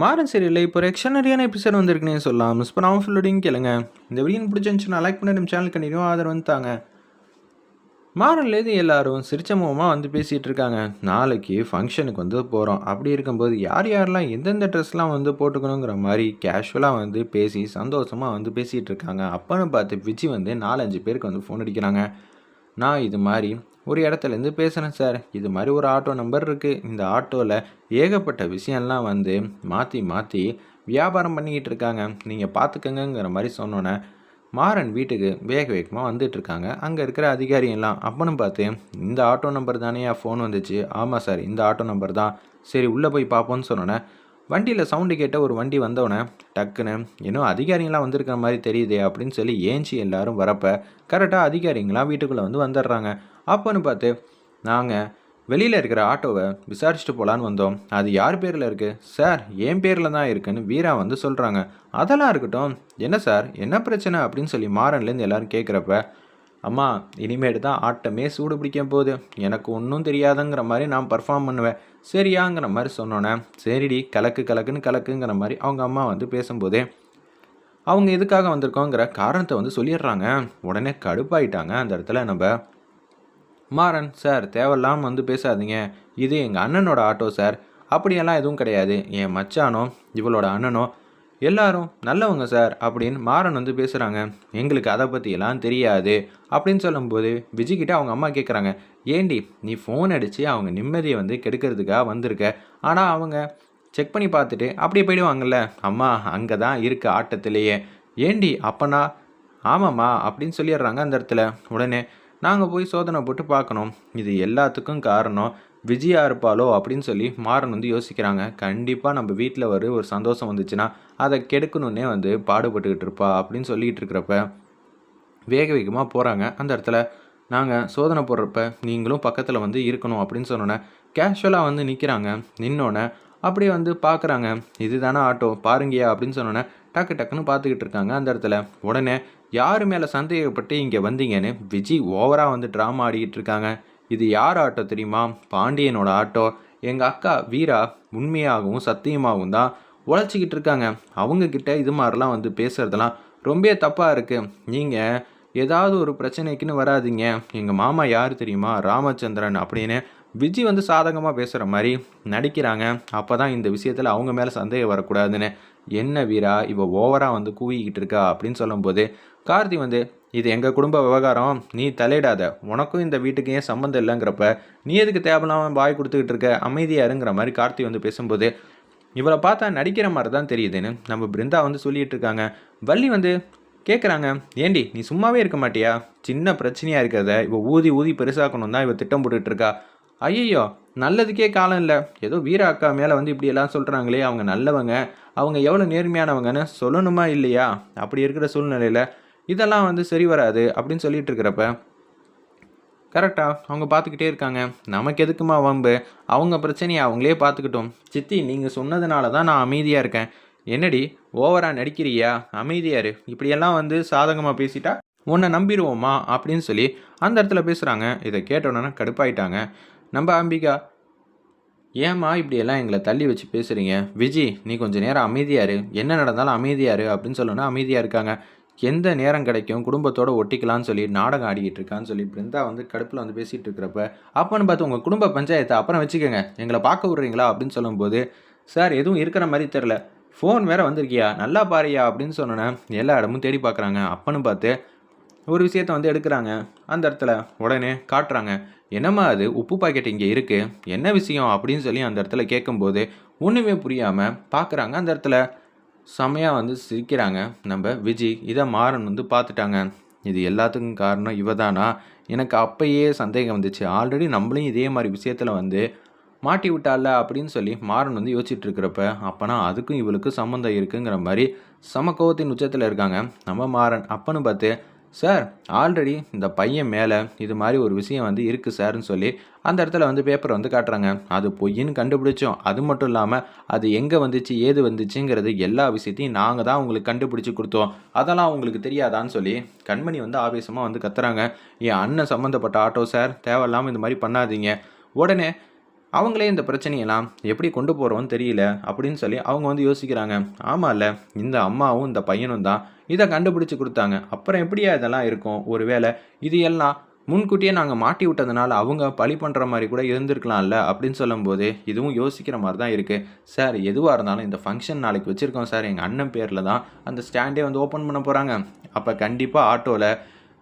மாறன் சரியில்லை இப்போ ஒரு எக்ஸ்ட்ரானரியான எபிசோட் வந்திருக்குன்னே சொல்லலாம். மிஸ் பண்ணாமல் ஃபுல்லோடையும் கேளுங்க. இந்த வீடியோ பிடிச்சிருந்துச்சுன்னா லைக் பண்ணி நம்ம சேனல் கண்டினியூ ஆதரவு வந்துட்டாங்க மாறன்லேருந்து எல்லாரும் சிரிச்ச முகமாக வந்து பேசிகிட்டு இருக்காங்க. நாளைக்கு ஃபங்க்ஷனுக்கு வந்து போகிறோம் அப்படி இருக்கும்போது யார் யாரெல்லாம் எந்தெந்த ட்ரெஸ்லாம் வந்து போட்டுக்கணுங்கிற மாதிரி கேஷுவலாக வந்து பேசி சந்தோஷமாக வந்து பேசிகிட்டு இருக்காங்க. அப்போன்னு பார்த்து விஜய் வந்து நாலஞ்சு பேருக்கு வந்து ஃபோன் அடிக்கிறாங்க. நான் இது மாதிரி ஒரு இடத்துலேருந்து பேசுகிறேன் சார். இது மாதிரி ஒரு ஆட்டோ நம்பர் இருக்குது இந்த ஆட்டோவில் ஏகப்பட்ட விஷயம்லாம் வந்து மாற்றி மாற்றி வியாபாரம் பண்ணிக்கிட்டு இருக்காங்க. நீங்கள் பார்த்துக்கங்கிற மாதிரி சொன்னோன்னே மாறன் வீட்டுக்கு வேக வேகமாக வந்துட்டு இருக்காங்க. அங்கே இருக்கிற அதிகாரி எல்லாம் அப்பனும் பார்த்து இந்த ஆட்டோ நம்பர் தானே ஃபோன் வந்துச்சு? ஆமாம் சார் இந்த ஆட்டோ நம்பர் தான். சரி உள்ளே போய் பார்ப்போன்னு சொன்னோன்னே வண்டியில் சவுண்டு கேட்ட ஒரு வண்டி வந்தோடனே டக்குன்னு இன்னும் அதிகாரிங்களாம் வந்திருக்கிற மாதிரி தெரியுதே அப்படின்னு சொல்லி ஏஞ்சி எல்லாரும் வரப்போ கரெக்டாக அதிகாரிங்களாம் வீட்டுக்குள்ளே வந்து வந்துடுறாங்க. அப்போன்னு பார்த்து நாங்கள் வெளியில் இருக்கிற ஆட்டோவை விசாரிச்சுட்டு போகலான்னு வந்தோம். அது யார் பேரில் இருக்குது சார் என் பேரில் தான் இருக்குன்னு வீரா வந்து சொல்கிறாங்க அதெல்லாம் இருக்கட்டும். என்ன சார்? என்ன பிரச்சனை? அப்படின்னு சொல்லி மாறன்லேருந்து எல்லோரும் கேட்குறப்ப அம்மா இனிமேட்டு தான் ஆட்டமே சூடு பிடிக்க போகுது. எனக்கு ஒன்றும் தெரியாதுங்கிற மாதிரி நான் பர்ஃபார்ம் பண்ணுவேன். சரியாங்கிற மாதிரி சொன்னோன்னே சரிடி கலக்கு கலக்குன்னு கலக்குங்கிற மாதிரி அவங்க அம்மா வந்து பேசும்போதே அவங்க எதுக்காக வந்திருக்கோங்கிற காரணத்தை வந்து சொல்லிடுறாங்க. உடனே கடுப்பாயிட்டாங்க அந்த இடத்துல நம்ம மாறன் சார் தேவையில்லாமல் வந்து பேசாதீங்க. இது எங்கள் அண்ணனோட ஆட்டோ சார். அப்படியெல்லாம் எதுவும் கிடையாது. என் மச்சானோ இவளோட அண்ணனோ எல்லாரும் நல்லவங்க சார் அப்படின்னு மாறன் வந்து பேசுகிறாங்க எங்களுக்கு அதை பற்றியெல்லாம் தெரியாது அப்படின்னு சொல்லும்போது விஜய்கிட்ட அவங்க அம்மா கேட்குறாங்க ஏண்டி நீ ஃபோன் அடித்து அவங்க நிம்மதியை வந்து கெடுக்கிறதுக்காக வந்திருக்க? ஆனால் அவங்க செக் பண்ணி பார்த்துட்டு அப்படியே போயிடுவாங்கல்ல. அம்மா அங்கே தான் இருக்கு ஆட்டத்திலேயே. ஏண்டி அப்பனா? ஆமாம்மா அப்படின்னு சொல்லிடுறாங்க அந்த இடத்துல. உடனே நாங்கள் போய் சோதனை போட்டு பார்க்கணும். இது எல்லாத்துக்கும் காரணம் விஜயா இருப்பாளோ அப்படின்னு சொல்லி மாறன் வந்து யோசிக்கிறாங்க. கண்டிப்பாக நம்ம வீட்டில் ஒரு ஒரு சந்தோஷம் வந்துச்சுன்னா அதை கெடுக்கணுன்னே வந்து பாடுபட்டுக்கிட்டு இருப்பா அப்படின்னு சொல்லிக்கிட்டு இருக்கிறப்ப வேக வேகமாக போகிறாங்க அந்த இடத்துல நாங்கள் சோதனை போடுறப்ப நீங்களும் பக்கத்தில் வந்து இருக்கணும் அப்படின்னு சொன்னோன்னே கேஷுவலாக வந்து நிற்கிறாங்க நின்னோடனே அப்படியே வந்து பார்க்குறாங்க இதுதானே ஆட்டோ? பாருங்கயா அப்படின்னு சொன்னோன்னே டக்கு டக்குன்னு பார்த்துக்கிட்டு இருக்காங்க. அந்த இடத்துல உடனே யார் மேலே சந்தேகப்பட்டு இங்கே வந்தீங்கன்னு விஜய் ஓவராக வந்து ட்ராமா ஆடிக்கிட்டு இருக்காங்க. இது யார் ஆட்டோ தெரியுமா? பாண்டியனோட ஆட்டோ. எங்கள் அக்கா வீரா உண்மையாகவும் சத்தியமாகவும் தான் உழைச்சிக்கிட்டு இருக்காங்க. அவங்கக்கிட்ட இது மாதிரிலாம் வந்து பேசுகிறதெல்லாம் ரொம்ப தப்பாக இருக்குது நீங்கள் ஏதாவது ஒரு பிரச்சனைக்குன்னு வராதீங்க. எங்கள் மாமா யார் தெரியுமா? ராமச்சந்திரன் அப்படின்னு விஜய் வந்து சாதகமாக பேசுகிற மாதிரி நடிக்கிறாங்க. அப்போ தான் இந்த விஷயத்தில் அவங்க மேலே சந்தேகம் வரக்கூடாதுன்னு. என்ன வீரா? இவ ஓவராக வந்து கூவிக்கிட்டு இருக்கா அப்படின்னு சொல்லும்போது கார்த்தி வந்து இது எங்கள் குடும்ப விவகாரம். நீ தலையிடாத. உனக்கும் இந்த வீட்டுக்கு ஏன் சம்மந்தம் இல்லைங்கிறப்ப நீ எதுக்கு தேவையில்லாமல் வாய் கொடுத்துக்கிட்டு இருக்க? அமைதியாக இருங்கிற மாதிரி கார்த்தி வந்து பேசும்போது இவளை பார்த்தா நடிக்கிற மாதிரி தான் தெரியுதுன்னு நம்ம பிருந்தா வந்து சொல்லிகிட்டு இருக்காங்க. வள்ளி வந்து கேட்குறாங்க ஏண்டி நீ சும்மாவே இருக்க மாட்டியா? சின்ன பிரச்சனையாக இருக்கிறத இவ ஊதி ஊதி பெருசாக்கணும் தான் இவ திட்டம் போட்டுட்டு இருக்கா. ஐயோ நல்லதுக்கே காலம் இல்லை. ஏதோ வீர அக்கா மேலே வந்து இப்படி எல்லாம் சொல்கிறாங்களே அவங்க நல்லவங்க. அவங்க எவ்வளோ நேர்மையானவங்கன்னு சொல்லணுமா இல்லையா? அப்படி இருக்கிற சூழ்நிலையில் இதெல்லாம் வந்து சரி வராது அப்படின்னு சொல்லிட்டு இருக்கிறப்ப கரெக்டாக அவங்க பார்த்துக்கிட்டே இருக்காங்க. நமக்கு எதுக்குமா வம்பு? அவங்க பிரச்சனையை அவங்களே பார்த்துக்கிட்டோம். சித்தி நீங்கள் சொன்னதுனால தான் நான் அமைதியாக இருக்கேன். என்னடி ஓவராக நடிக்கிறியா? அமைதியாரு இப்படியெல்லாம் வந்து சாதகமாக பேசிட்டா உன்னை நம்பிடுவோமா? அப்படின்னு சொல்லி அந்த இடத்துல பேசுகிறாங்க இதை கேட்டோன்னே கடுப்பாயிட்டாங்க. நம்ம அம்பிகா ஏம்மா இப்படியெல்லாம் எங்களை தள்ளி வச்சு பேசுகிறீங்க விஜி நீ கொஞ்சம் நேரம் அமைதியாரு என்ன நடந்தாலும் அமைதியாரு அப்படின்னு சொல்லணும்னா அமைதியாக இருக்காங்க. எந்த நேரம் கிடைக்கும்? குடும்பத்தோட ஒட்டிக்கலாம்னு சொல்லி நாடகம் ஆடிக்கிட்டு இருக்கான்னு சொல்லி பிருந்தா வந்து கடுப்பில் வந்து பேசிகிட்டு இருக்கிறப்ப அப்போன்னு பார்த்து உங்கள் குடும்ப பஞ்சாயத்தை அப்புறம் வச்சுக்கோங்க. எங்களை பார்க்க விட்றீங்களா? அப்படின்னு சொல்லும்போது சார் எதுவும் இருக்கிற மாதிரி தெரில ஃபோன் வேறு வந்திருக்கியா? நல்லா பாரியா அப்படின்னு சொன்னோன்னே எல்லா இடமும் தேடி பார்க்குறாங்க. அப்பன்னு பார்த்து ஒரு விஷயத்த வந்து எடுக்கிறாங்க. அந்த இடத்துல உடனே காட்டுறாங்க. என்னம்மா அது? உப்பு பாக்கெட் இங்கே இருக்குது என்ன விஷயம்? அப்படின்னு சொல்லி அந்த இடத்துல கேட்கும்போது ஒன்றுமே புரியாமல் பார்க்குறாங்க அந்த இடத்துல. செமையாக வந்து சிரிக்கிறாங்க. நம்ம விஜய் இதை மாறன் வந்து பார்த்துட்டாங்க. இது எல்லாத்துக்கும் காரணம் இவ தானா எனக்கு அப்பயே சந்தேகம் வந்துச்சு. ஆல்ரெடி நம்மளையும் இதே மாதிரி விஷயத்தில் வந்து மாட்டி விட்டால அப்படின்னு சொல்லி மாறன் வந்து யோசிச்சுட்டு இருக்கிறப்ப அப்போனா அதுக்கும் இவளுக்கு சம்மந்தம் இருக்குங்கிற மாதிரி சம கோவத்தின் உச்சத்தில் இருக்காங்க. நம்ம மாறன் அப்பன்னு பார்த்து சார். ஆல்ரெடி இந்த பையன் மேலே இது மாதிரி ஒரு விஷயம் வந்து இருக்குது சார்னு சொல்லி அந்த இடத்துல வந்து பேப்பரை வந்து காட்டுறாங்க. அது பொய்ன்னு கண்டுபிடிச்சோம். அது மட்டும் இல்லாமல் அது எங்கே வந்துச்சு ஏது வந்துச்சுங்கிறது எல்லா விஷயத்தையும் நாங்கள் தான் உங்களுக்கு கண்டுபிடிச்சி கொடுத்தோம். அதெல்லாம் உங்களுக்கு தெரியாதான்னு சொல்லி கண்மணி வந்து ஆவேசமாக வந்து கத்துறாங்க. என் அண்ணன் சம்மந்தப்பட்ட ஆட்டோ சார் தேவையில்லாமல் இந்த மாதிரி பண்ணாதீங்க. உடனே அவங்களே இந்த பிரச்சனையெல்லாம் எப்படி கொண்டு போகிறோன்னு தெரியல அப்படின்னு சொல்லி அவங்க வந்து யோசிக்கிறாங்க. ஆமாம்ல இந்த அம்மாவும் இந்த பையனும் தான் இதை கண்டுபிடிச்சு கொடுத்தாங்க. அப்புறம் எப்படியா இதெல்லாம் இருக்கும்? ஒருவேளை இது எல்லாம் முன்கூட்டியே நாங்கள் மாட்டி விட்டதுனால அவங்க பழி பண்ணுற மாதிரி கூட இருந்திருக்கலாம்ல அப்படின்னு சொல்லும்போது இதுவும் யோசிக்கிற மாதிரி தான் இருக்குது சார் எதுவாக இருந்தாலும் இந்த ஃபங்க்ஷன் நாளைக்கு வச்சுருக்கோம் சார். எங்கள் அண்ணன் பேரில் தான் அந்த ஸ்டாண்டே வந்து ஓப்பன் பண்ண போகிறாங்க அப்போ கண்டிப்பாக ஆட்டோவில்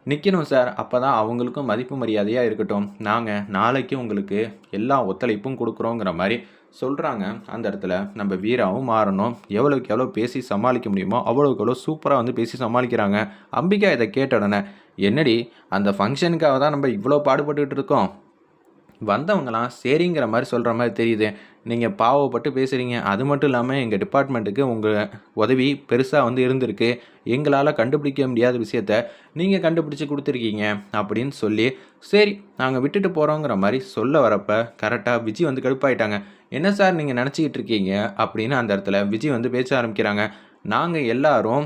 நிற்கணும் சார். அப்போ தான் அவங்களுக்கும் மதிப்பு மரியாதையாக இருக்கட்டும். நாங்கள் நாளைக்கு உங்களுக்கு எல்லா ஒத்துழைப்பும் கொடுக்குறோங்கிற மாதிரி சொல்கிறாங்க அந்த இடத்துல நம்ம வீராவும் மாறணும் எவ்வளோக்கு எவ்வளோ பேசி சமாளிக்க முடியுமோ அவ்வளோக்கு எவ்வளோ சூப்பராக வந்து பேசி சமாளிக்கிறாங்க. அம்பிகா இதை கேட்ட உடனே என்னடி அந்த ஃபங்க்ஷனுக்காக தான் நம்ம இவ்வளோ பாடுபட்டுக்கிட்டு இருக்கோம்? வந்தவங்களாம் சரிங்கிற மாதிரி சொல்கிற மாதிரி தெரியுது. நீங்கள் பாவப்பட்டு பேசுகிறீங்க அது மட்டும் இல்லாமல் எங்கள் டிபார்ட்மெண்ட்டுக்கு உங்கள் உதவி பெருசாக வந்து இருந்திருக்கு. எங்களால் கண்டுபிடிக்க முடியாத விஷயத்த நீங்கள் கண்டுபிடிச்சி கொடுத்துருக்கீங்க. அப்படின்னு சொல்லி சரி நாங்கள் விட்டுட்டு போகிறோங்கிற மாதிரி சொல்ல வரப்போ கரெக்டாக விஜய் வந்து கடுப்பாயிட்டாங்க. என்ன சார் நீங்கள் நினச்சிக்கிட்டு இருக்கீங்க? அப்படின்னு அந்த இடத்துல விஜய் வந்து பேச ஆரம்பிக்கிறாங்க. நாங்கள் எல்லாரும்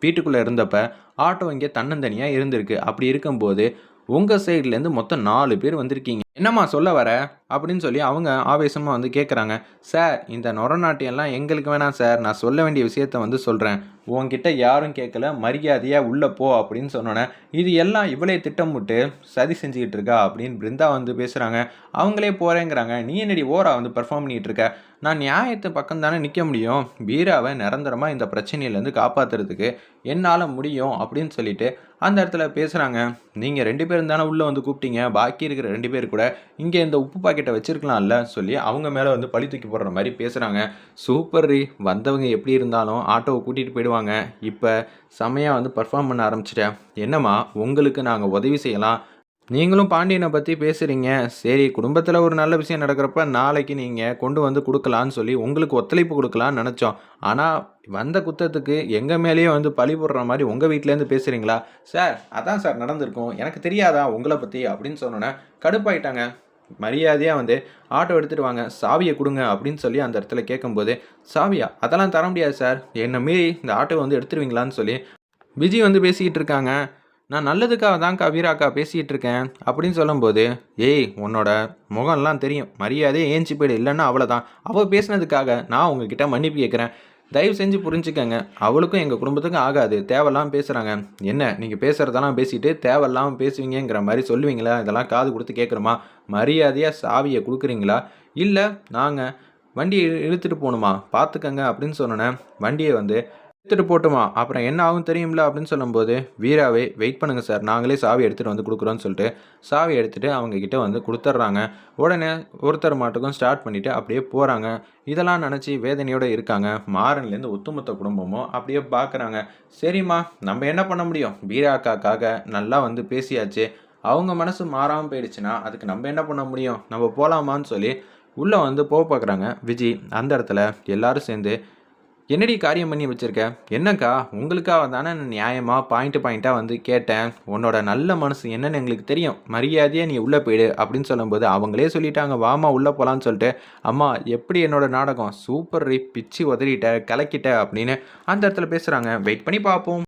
வீட்டுக்குள்ளே இருந்தப்ப ஆட்டோ இங்கே தன்னந்தனியாக இருந்திருக்கு. அப்படி இருக்கும்போது உங்கள் சைட்லேருந்து மொத்தம் நாலு பேர் வந்திருக்கீங்க. என்னம்மா சொல்ல வர? அப்படின்னு சொல்லி அவங்க ஆவேசமாக வந்து கேட்குறாங்க சார் இந்த நொரநாட்டியெல்லாம் எங்களுக்கு வேணாம் சார். நான் சொல்ல வேண்டிய விஷயத்த வந்து சொல்கிறேன் உங்ககிட்ட யாரும் கேட்கல மரியாதையாக உள்ளே போ அப்படின்னு சொன்னோன்னே இது எல்லாம் இவளே திட்டமிட்டு சதி செஞ்சுக்கிட்டு இருக்கா? அப்படின்னு பிருந்தா வந்து பேசுகிறாங்க அவங்களே போகிறேங்கிறாங்க நீ என்னடி ஓரா வந்து பெர்ஃபார்ம் பண்ணிகிட்டு இருக்க? நான் நியாயத்து பக்கம் தானே நிற்க முடியும்? பீராவை நிரந்தரமாக இந்த பிரச்சனையிலேருந்து காப்பாற்றுறதுக்கு என்னால் முடியும் அப்படின்னு சொல்லிட்டு அந்த இடத்துல பேசுகிறாங்க நீங்கள் ரெண்டு பேரும் தானே உள்ளே வந்து கூப்பிட்டீங்க? பாக்கி இருக்கிற ரெண்டு பேர் கூட இங்கே இந்த உப்பு பாக்கெட்டை வச்சுருக்கலாம்ல சொல்லி அவங்க மேலே வந்து பழி தூக்கி போடுற மாதிரி பேசுகிறாங்க சூப்பர் ரீ வந்தவங்க எப்படி இருந்தாலும் ஆட்டோவை கூட்டிகிட்டு போயிடுவாங்க. இப்போ செமையாக வந்து பர்ஃபார்ம் பண்ண ஆரம்பிச்சிட்டேன். என்னம்மா உங்களுக்கு நாங்கள் உதவி செய்யலாம். நீங்களும் பாண்டியனை பற்றி பேசுகிறீங்க சரி குடும்பத்தில் ஒரு நல்ல விஷயம் நடக்கிறப்ப நாளைக்கு நீங்கள் கொண்டு வந்து கொடுக்கலான்னு சொல்லி உங்களுக்கு ஒத்துழைப்பு கொடுக்கலான்னு நினச்சோம். ஆனால் வந்த குத்தத்துக்கு எங்கள் மேலேயே வந்து பழி போடுற மாதிரி உங்கள் வீட்டிலேருந்து பேசுகிறீங்களா சார் அதான் சார் நடந்திருக்கும். எனக்கு தெரியாதா உங்களை பற்றி அப்படின்னு சொன்னோன்னே கடுப்பாயிட்டாங்க. மரியாதையாக வந்து ஆட்டோ எடுத்துகிட்டு வாங்க சாவியை கொடுங்க அப்படின்னு சொல்லி அந்த இடத்துல கேட்கும்போது சாவியா அதெல்லாம் தர முடியாது சார். என்னை மீறி இந்த ஆட்டோவை வந்து எடுத்துருவீங்களான்னு சொல்லி விஜய் வந்து பேசிக்கிட்டு இருக்காங்க. நான் நல்லதுக்காக தான்க்கா வீராக்கா பேசிகிட்டு இருக்கேன் அப்படின்னு சொல்லும்போது ஏய் உன்னோட முகம்லாம் தெரியும். மரியாதையே ஏஞ்சி போயிடு. இல்லைன்னா அவ்வளோதான். அவள் பேசினதுக்காக நான் உங்ககிட்ட மன்னிப்பு கேட்குறேன். தயவு செஞ்சு புரிஞ்சுக்கங்க. அவளுக்கும் எங்கள் குடும்பத்துக்கும் ஆகாது. தேவையில்லாமல் பேசுகிறாங்க என்ன நீங்கள் பேசுகிறதெல்லாம் பேசிட்டு தேவையில்லாமல் பேசுவீங்கங்கிற மாதிரி சொல்லுவீங்களா? இதெல்லாம் காது கொடுத்து கேட்குறோமா? மரியாதையாக சாவியை கொடுக்குறீங்களா? இல்லை நாங்கள் வண்டியை இழுத்துட்டு போகணுமா? பார்த்துக்கங்க அப்படின்னு சொன்னோன்னே வண்டியை வந்து எடுத்துகிட்டு போட்டுமா. அப்புறம் என்ன ஆகும் தெரியும்ல அப்படின்னு சொல்லும்போது வீராவே வெயிட் பண்ணுங்கள் சார் நாங்களே சாவி எடுத்துகிட்டு வந்து கொடுக்குறோன்னு சொல்லிட்டு சாவி எடுத்துகிட்டு அவங்கக்கிட்ட வந்து கொடுத்துட்றாங்க உடனே ஒருத்தர் மாட்டுக்கும் ஸ்டார்ட் பண்ணிவிட்டு அப்படியே போகிறாங்க இதெல்லாம் நினச்சி வேதனையோடு இருக்காங்க. மாறன்லேருந்து ஒத்துமொத்த குடும்பமும் அப்படியே பார்க்குறாங்க சரிம்மா நம்ம என்ன பண்ண முடியும்? வீராக்காக்காக நல்லா வந்து பேசியாச்சு. அவங்க மனசு மாறாமல் போயிடுச்சுன்னா அதுக்கு நம்ம என்ன பண்ண முடியும்? நம்ம போகலாமான்னு சொல்லி உள்ளே வந்து போக பார்க்குறாங்க விஜய் அந்த இடத்துல எல்லாரும் சேர்ந்து என்னடி காரியம் பண்ணி வச்சுருக்க? என்னக்கா? உங்களுக்காக தானே நான் நியாயமாக பாயிண்ட் பாயிண்ட்டாக வந்து கேட்டேன். உன்னோட நல்ல மனசு என்னன்னு எங்களுக்கு தெரியும். மரியாதையாக நீ உள்ளே போயிடு அப்படின்னு சொல்லும்போது அவங்களே சொல்லிட்டாங்க. வாமா உள்ளே போகலான்னு சொல்லிட்டு அம்மா எப்படி என்னோட நாடகம்? சூப்பர் பிச்சு உதறிட்ட கலக்கிட்ட அப்படின்னு அந்த இடத்துல பேசுகிறாங்க வெயிட் பண்ணி பார்ப்போம்.